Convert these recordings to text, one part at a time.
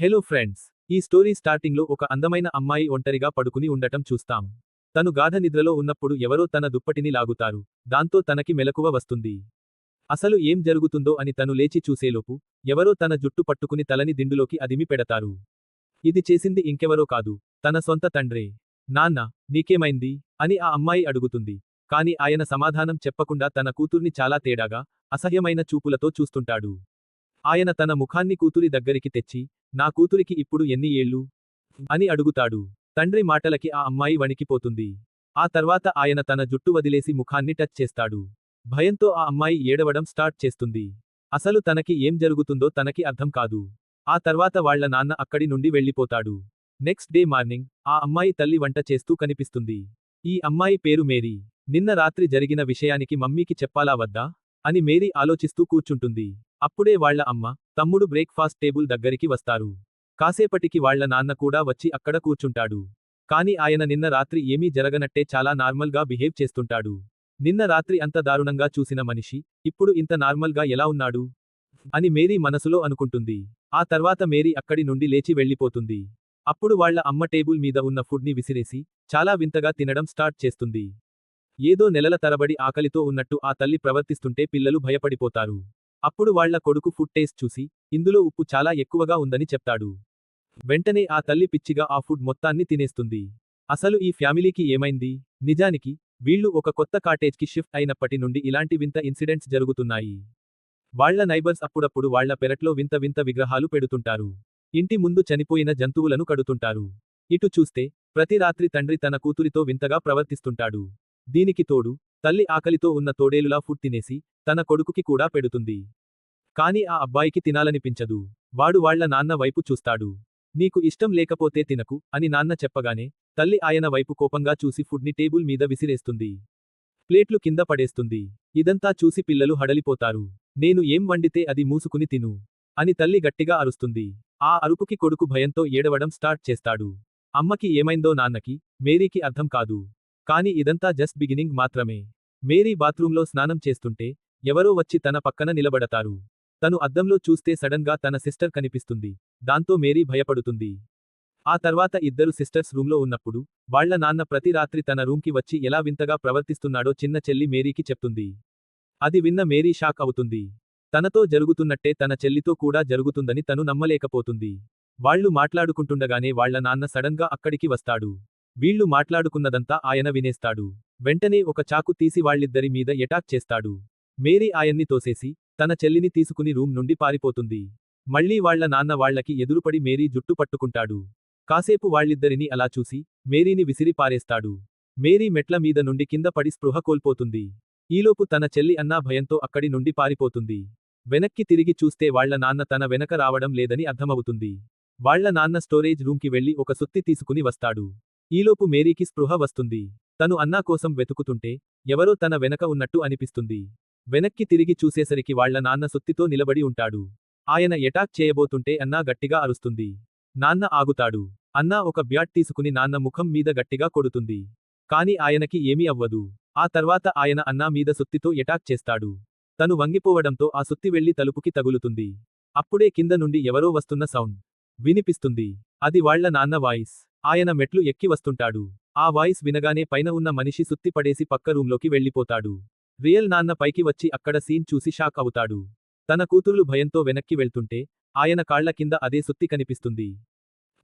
Hello friends ఈ story స్టార్టింగ్లో ఒక అందమైన అమ్మాయి ఒంటరిగా పడుకుని ఉండటం చూస్తాం. తను గాఢ నిద్రలో ఉన్నప్పుడు ఎవరో తన దుప్పటిని లాగుతారు. దాంతో తనకి మెలకువ వస్తుంది. అసలు ఏం జరుగుతుందో అని తను లేచి చూసేలోపు ఎవరో తన జుట్టు పట్టుకుని తలని దిండులోకి అదిమి పెడతారు. ఇది చేసింది ఇంకెవరో కాదు తన సొంత తండ్రే. నాన్న నీకేమైంది? అని ఆ అమ్మాయి అడుగుతుంది. కాని ఆయన సమాధానం చెప్పకుండా తన కూతుర్ని చాలా తేడాగా అసహ్యమైన చూపులతో చూస్తుంటాడు. ఆయన తన ముఖాన్ని కూతురి దగ్గరికి తెచ్చి నా కూతురికి ఇప్పుడు ఎన్ని ఏళ్ళు అని అడుగుతాడు. తండ్రి మాటలకి ఆ అమ్మాయి వణికిపోతుంది. ఆ తర్వాత ఆయన తన జుట్టు వదిలేసి ముఖాన్ని టచ్ చేస్తాడు. భయంతో ఆ అమ్మాయి ఏడవడం స్టార్ట్ చేస్తుంది. అసలు తనకి ఏం జరుగుతుందో తనకి అర్థం కాదు. ఆ తర్వాత వాళ్ళ నాన్న అక్కడి నుండి వెళ్ళిపోతాడు. నెక్స్ట్ డే మార్నింగ్ ఆ అమ్మాయి తల్లి వంట చేస్తూ కనిపిస్తుంది. ఈ అమ్మాయి పేరు మేరీ. నిన్న రాత్రి జరిగిన విషయానికి మమ్మీకి చెప్పాలా వద్దా అని మేరీ ఆలోచిస్తూ కూర్చుంటుంది. అప్పుడే వాళ్ళ అమ్మ తమ్ముడు బ్రేక్ఫాస్ట్ టేబుల్ దగ్గరికి వస్తారు. కాసేపటికి వాళ్ళ నాన్న కూడా వచ్చి అక్కడ కూర్చుంటాడు. కాని ఆయన నిన్న రాత్రి ఏమీ జరగనట్టే చాలా నార్మల్గా బిహేవ్ చేస్తుంటాడు. నిన్న రాత్రి అంత దారుణంగా చూసిన మనిషి ఇప్పుడు ఇంత నార్మల్గా ఎలా ఉన్నాడు? అని మేరీ మనసులో అనుకుంటుంది. ఆ తర్వాత మేరీ అక్కడి నుండి లేచి వెళ్ళిపోతుంది. అప్పుడు వాళ్ళ అమ్మ టేబుల్ మీద ఉన్న ఫుడ్ని విసిరేసి చాలా వింతగా తినడం స్టార్ట్ చేస్తుంది. ఏదో నెలల తరబడి ఆకలితో ఉన్నట్టు ఆ తల్లి ప్రవర్తిస్తుంటే పిల్లలు భయపడిపోతారు. అప్పుడు వాళ్ళ కొడుకు ఫుడ్ టేస్ట్ చూసి ఇందులో ఉప్పు చాలా ఎక్కువగా ఉందని చెప్తాడు. వెంటనే ఆ తల్లి పిచ్చిగా ఆ ఫుడ్ మొత్తాన్ని తినేస్తుంది. అసలు ఈ ఫ్యామిలీకి ఏమైంది? నిజానికి వీళ్ళు ఒక కొత్త కాటేజ్కి షిఫ్ట్ అయినప్పటి నుండి ఇలాంటి వింత ఇన్సిడెంట్స్ జరుగుతున్నాయి. వాళ్ళ నైబర్స్ అప్పుడప్పుడు వాళ్ళ పెరట్లో వింత వింత విగ్రహాలు పెడుతుంటారు. ఇంటి ముందు చనిపోయిన జంతువులను కడుతుంటారు. ఇటు చూస్తే ప్రతి రాత్రి తండ్రి తన కూతురితో వింతగా ప్రవర్తిస్తుంటాడు. దీనికి తోడు తల్లి ఆకలితో ఉన్న తోడేలులా ఫుడ్ తినేసి తన కొడుకుకి కూడా పెడుతుంది. కాని ఆ అబ్బాయికి తినాలనిపించదు. వాడు వాళ్ళ నాన్న వైపు చూస్తాడు. నీకు ఇష్టం లేకపోతే తినకు అని నాన్న చెప్పగానే తల్లి ఆయన వైపు కోపంగా చూసి ఫుడ్ని టేబుల్ మీద విసిరేస్తుంది. ప్లేట్లు కింద పడేస్తుంది. ఇదంతా చూసి పిల్లలు హడలిపోతారు. నేను ఏం వండితే అది మూసుకుని తిను అని తల్లి గట్టిగా అరుస్తుంది. ఆ అరుపుకి కొడుకు భయంతో ఏడవడం స్టార్ట్ చేస్తాడు. అమ్మకి ఏమైందో నాన్నకి మేరీకి అర్థం కాదు. కాని ఇదంతా జస్ట్ బిగినింగ్ మాత్రమే. మేరీ బాత్రూంలో స్నానం చేస్తుంటే ఎవరో వచ్చి తన పక్కన నిలబడతారు. తను అద్దంలో చూస్తే సడన్గా తన సిస్టర్ కనిపిస్తుంది. దాంతో మేరీ భయపడుతుంది. ఆ తర్వాత ఇద్దరు సిస్టర్స్ రూంలో ఉన్నప్పుడు వాళ్ళ నాన్న ప్రతి రాత్రి తన రూంకి వచ్చి ఎలా వింతగా ప్రవర్తిస్తున్నాడో చిన్న చెల్లి మేరీకి చెప్తుంది. అది విన్న మేరీ షాక్ అవుతుంది. తనతో జరుగుతున్నట్టే తన చెల్లితో కూడా జరుగుతుందని తను నమ్మలేకపోతుంది. వాళ్ళు మాట్లాడుకుంటుండగానే వాళ్ళ నాన్న సడన్గా అక్కడికి వస్తాడు. వీళ్ళు మాట్లాడుకున్నదంతా ఆయన వినేస్తాడు. వెంటనే ఒక చాకు తీసి వాళ్ళిద్దరి మీద ఎటాక్ చేస్తాడు. మేరీ ఆయన్ని తోసేసి తన చెల్లిని తీసుకుని రూమ్ నుండి పారిపోతుంది. మళ్ళీ వాళ్ళ నాన్న వాళ్ళకి ఎదురుపడి మేరీ జుట్టు పట్టుకుంటాడు. కాసేపు వాళ్ళిద్దరిని అలా చూసి మేరీని విసిరి పారేస్తాడు. మేరీ మెట్ల మీద నుండి కింద పడి స్పృహ కోల్పోతుంది. ఈలోపు తన చెల్లి అన్నా భయంతో అక్కడి నుండి పారిపోతుంది. వెనక్కి తిరిగి చూస్తే వాళ్ళ నాన్న తన వెనక రావడం లేదని అర్థమవుతుంది. వాళ్ళ నాన్న స్టోరేజ్ రూమ్కి వెళ్ళి ఒక సుత్తి తీసుకుని వస్తాడు. ఈలోపు మేరీకి స్పృహ వస్తుంది. తను అన్నా కోసం వెతుకుతుంటే ఎవరో తన వెనక ఉన్నట్టు అనిపిస్తుంది. వెనక్కి తిరిగి చూసేసరికి వాళ్ళ నాన్న సుత్తితో నిలబడి ఉంటాడు. ఆయన ఎటాక్ చేయబోతుంటే అన్నా గట్టిగా అరుస్తుంది. నాన్న ఆగుతాడు. అన్నా ఒక బ్యాట్ తీసుకుని నాన్న ముఖం మీద గట్టిగా కొడుతుంది. కాని ఆయనకి ఏమీ అవ్వదు. ఆ తర్వాత ఆయన అన్నా మీద సుత్తితో ఎటాక్ చేస్తాడు. తను వంగిపోవడంతో ఆ సుత్తి వెళ్ళి తలుపుకి తగులుతుంది. అప్పుడే కింద నుండి ఎవరో వస్తున్న సౌండ్ వినిపిస్తుంది. అది వాళ్ళ నాన్న వాయిస్. ఆయన మెట్లు ఎక్కి వస్తుంటాడు. ఆ వాయిస్ వినగానే పైన ఉన్న మనిషి సుత్తిపడేసి పక్క రూంలోకి వెళ్ళిపోతాడు. రియల్ నాన్న పైకి వచ్చి అక్కడ సీన్ చూసి షాక్ అవుతాడు. తన కూతుర్లు భయంతో వెనక్కి వెళ్తుంటే ఆయన కాళ్ళ కింద అదే సుత్తి కనిపిస్తుంది.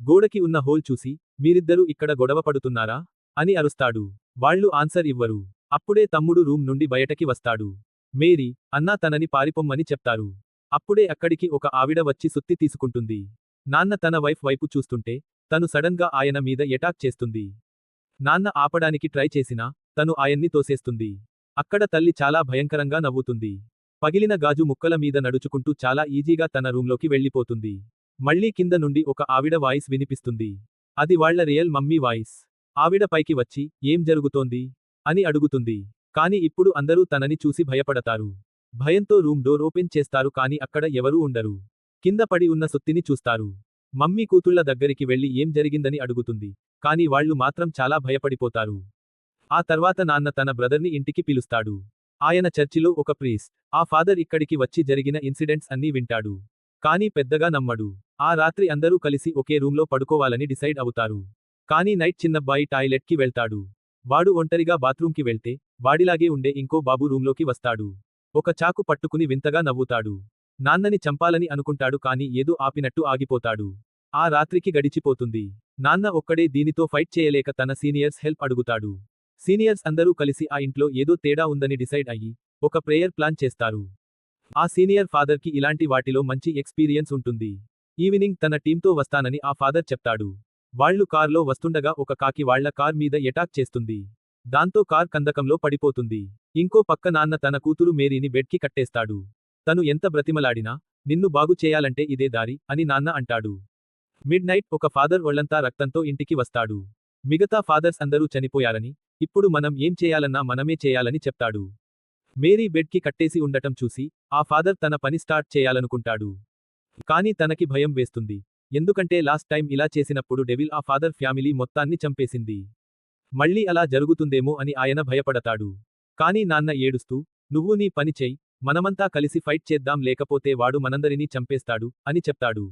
గోడకి ఉన్న హోల్ చూసి మీరిద్దరూ ఇక్కడ గొడవ పడుతున్నారా? అని అరుస్తాడు. వాళ్ళు ఆన్సర్ ఇవ్వరు. అప్పుడే తమ్ముడు రూమ్ నుండి బయటకి వస్తాడు. మేరీ అన్నా తనని పారిపొమ్మని చెప్తారు. అప్పుడే అక్కడికి ఒక ఆవిడ వచ్చి సుత్తి తీసుకుంటుంది. నాన్న తన వైఫ్ వైపు చూస్తుంటే తను సడన్గా ఆయన మీద ఎటాక్ చేస్తుంది. నాన్న ఆపడానికి ట్రై చేసినా తను ఆయన్ని తోసేస్తుంది. అక్కడ తల్లి చాలా భయంకరంగా నవ్వుతుంది. పగిలిన గాజు ముక్కల మీద నడుచుకుంటూ చాలా ఈజీగా తన రూంలోకి వెళ్ళిపోతుంది. మళ్ళీ కింద నుండి ఒక ఆవిడ వాయిస్ వినిపిస్తుంది. అది వాళ్ళ రియల్ మమ్మీ వాయిస్. ఆవిడ పైకి వచ్చి ఏం జరుగుతోంది? అని అడుగుతుంది. కాని ఇప్పుడు అందరూ తనని చూసి భయపడతారు. భయంతో రూమ్ డోర్ ఓపెన్ చేస్తారు కాని అక్కడ ఎవరూ ఉండరు. కింద పడి ఉన్న సొత్తిని చూస్తారు. మమ్మీ కూతుళ్ళ దగ్గరికి వెళ్ళి ఏం జరిగిందని అడుగుతుంది. కాని వాళ్ళు మాత్రం చాలా భయపడిపోతారు. ఆ తర్వాత నాన్న తన బ్రదర్ని ఇంటికి పిలుస్తాడు. ఆయన చర్చిలో ఒక ప్రీస్ట్ ఆ ఫాదర్ ఇక్కడికి వచ్చి జరిగిన ఇన్సిడెంట్స్ అన్నీ వింటాడు. కానీ పెద్దగా నమ్మడు. ఆ రాత్రి అందరూ కలిసి ఒకే రూంలో పడుకోవాలని డిసైడ్ అవుతారు. కానీ నైట్ చిన్నబ్బాయి టాయిలెట్కి వెళ్తాడు. వాడు ఒంటరిగా బాత్రూంకి వెళ్తే వాడిలాగే ఉండే ఇంకో బాబు రూంలోకి వస్తాడు. ఒక చాకు పట్టుకుని వింతగా నవ్వుతాడు. నాన్నని చంపాలని అనుకుంటాడు కాని ఏదో ఆపినట్టు ఆగిపోతాడు. ఆ రాత్రికి గడిచిపోతుంది. నాన్న ఒక్కడే దీనితో ఫైట్ చేయలేక తన సీనియర్స్ హెల్ప్ అడుగుతాడు. సీనియర్స్ అందరూ కలిసి ఆ ఇంట్లో ఏదో తేడా ఉందని డిసైడ్ అయ్యి ఒక ప్రేయర్ ప్లాన్ చేస్తారు. ఆ సీనియర్ ఫాదర్కి ఇలాంటి వాటిలో మంచి ఎక్స్పీరియన్స్ ఉంటుంది. ఈవినింగ్ తన టీంతో వస్తానని ఆ ఫాదర్ చెప్తాడు. వాళ్ళు కార్లో వస్తుండగా ఒక కాకి వాళ్ళ కార్ మీద ఎటాక్ చేస్తుంది. దాంతో కార్ కందకంలో పడిపోతుంది. ఇంకో పక్క నాన్న తన కూతురు మేరీని బెడ్కి కట్టేస్తాడు. తను ఎంత బ్రతిమలాడినా నిన్ను బాగు చేయాలంటే ఇదే దారి అని నాన్న అంటాడు. మిడ్ నైట్ ఒక ఫాదర్ ఒళ్ళంతా రక్తంతో ఇంటికి వస్తాడు. మిగతా ఫాదర్స్ అందరూ చనిపోయారని ఇప్పుడు మనం ఏం చేయాలన్నా మనమే చేయాలని చెప్తాడు. మేరీ బెడ్కి కట్టేసి ఉండటం చూసి ఆ ఫాదర్ తన పని స్టార్ట్ చేయాలనుకుంటాడు. కానీ తనకి భయం వేస్తుంది. ఎందుకంటే లాస్ట్ టైం ఇలా చేసినప్పుడు డెవిల్ ఆ ఫాదర్ ఫ్యామిలీ మొత్తాన్ని చంపేసింది. మళ్ళీ అలా జరుగుతుందేమో అని ఆయన భయపడతాడు. కానీ నాన్న ఏడుస్తూ నువ్వు నీ పని చెయ్ మనమంతా కలిసి ఫైట్ చేద్దాం లేకపోతే వాడు మనందరినీ చంపేస్తాడు అని చెప్తాడు.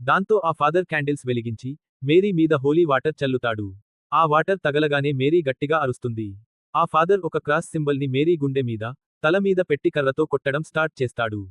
దాంతో ఆ ఫాదర్ క్యాండిల్స్ వెలిగించి మేరీ మీద హోలీ వాటర్ చల్లుతాడు. ఆ వాటర్ తగలగానే మేరీ గట్టిగా అరుస్తుంది. ఆ ఫాదర్ ఒక క్రాస్ సింబల్ని మేరీ గుండె మీద తల మీద పెట్టి కర్రతో కొట్టడం స్టార్ట్ చేస్తాడు.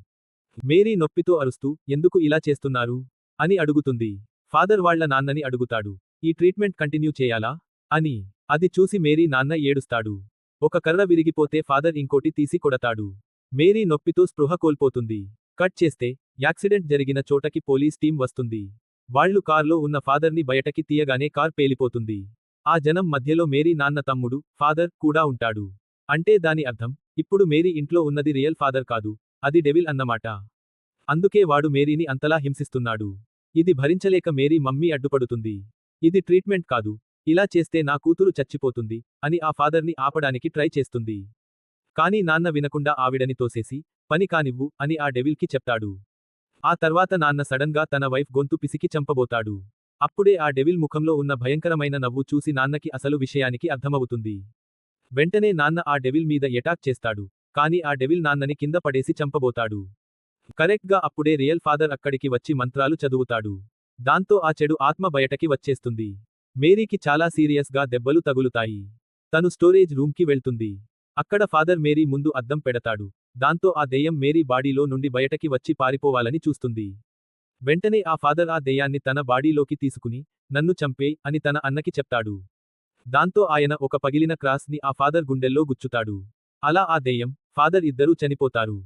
మేరీ నొప్పితో అరుస్తూ ఎందుకు ఇలా చేస్తున్నారు? అని అడుగుతుంది. ఫాదర్ వాళ్ళ నాన్నని అడుగుతాడు. ఈ ట్రీట్మెంట్ కంటిన్యూ చేయాలా? అని. అది చూసి మేరీ నాన్న ఏడుస్తాడు. ఒక కర్ర విరిగిపోతే ఫాదర్ ఇంకోటి తీసి కొడతాడు. మేరీ నొప్పితో స్పృహ కోల్పోతుంది. కట్ చేస్తే యాక్సిడెంట్ జరిగిన చోటకి పోలీస్ టీం వస్తుంది. వాళ్ళు కార్లో ఉన్న ఫాదర్ని బయటకి తీయగానే కార్ పేలిపోతుంది. ఆ జనం మధ్యలో మేరీ నాన్న తమ్ముడు ఫాదర్ కూడా ఉంటాడు. అంటే దాని అర్థం ఇప్పుడు మేరీ ఇంట్లో ఉన్నది రియల్ ఫాదర్ కాదు అది డెవిల్ అన్నమాట. అందుకే వాడు మేరీని అంతలా హింసిస్తున్నాడు. ఇది భరించలేక మేరీ మమ్మీ అడ్డుపడుతుంది. ఇది ట్రీట్మెంట్ కాదు ఇలా చేస్తే నా కూతురు చచ్చిపోతుంది అని ఆ ఫాదర్ని ఆపడానికి ట్రై చేస్తుంది. కానీ నాన్న వినకుండా ఆవిడని తోసేసి పని కానివ్వు అని ఆ డెవిల్కి చెప్తాడు. ఆ తర్వాత నాన్న సడన్గా తన వైఫ్ గొంతు పిసికి చంపబోతాడు. అప్పుడే ఆ డెవిల్ ముఖంలో ఉన్న భయంకరమైన నవ్వు చూసి నాన్నకి అసలు విషయానికి అర్థమవుతుంది. వెంటనే నాన్న ఆ డెవిల్ మీద ఎటాక్ చేస్తాడు. కాని ఆ డెవిల్ నాన్నని కింద పడేసి చంపబోతాడు. కరెక్ట్గా అప్పుడే రియల్ ఫాదర్ అక్కడికి వచ్చి మంత్రాలు చదువుతాడు. దాంతో ఆ చెడు ఆత్మ బయటకి వచ్చేస్తుంది. మేరీకి చాలా సీరియస్గా దెబ్బలు తగులుతాయి. తను స్టోరేజ్ రూమ్కి వెళ్తుంది. అక్కడ ఫాదర్ మేరీ ముందు అద్దం పెడతాడు. దాంతో ఆ దెయ్యం మేరీ బాడీలో నుండి బయటకి వచ్చి పారిపోవాలని చూస్తుంది. వెంటనే ఆ ఫాదర్ ఆ దెయ్యాన్ని తన బాడీలోకి తీసుకుని నన్ను చంపే అని తన అన్నకి చెప్తాడు. దాంతో ఆయన ఒక పగిలిన క్రాస్ని ఆ ఫాదర్ గుండెల్లో గుచ్చుతాడు. అలా ఆ దెయ్యం ఫాదర్ ఇద్దరూ చనిపోతారు.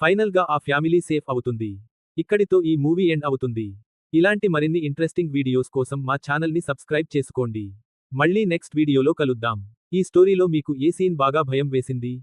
ఫైనల్గా ఆ ఫ్యామిలీ సేఫ్ అవుతుంది. ఇక్కడితో ఈ మూవీ ఎండ్ అవుతుంది. ఇలాంటి మరిన్ని ఇంట్రెస్టింగ్ వీడియోస్ కోసం మా ఛానల్ని సబ్స్క్రైబ్ చేసుకోండి. మళ్ళీ నెక్స్ట్ వీడియోలో కలుద్దాం. ఈ స్టోరీలో మీకు ఏ సీన్ బాగా భయం వేసింది?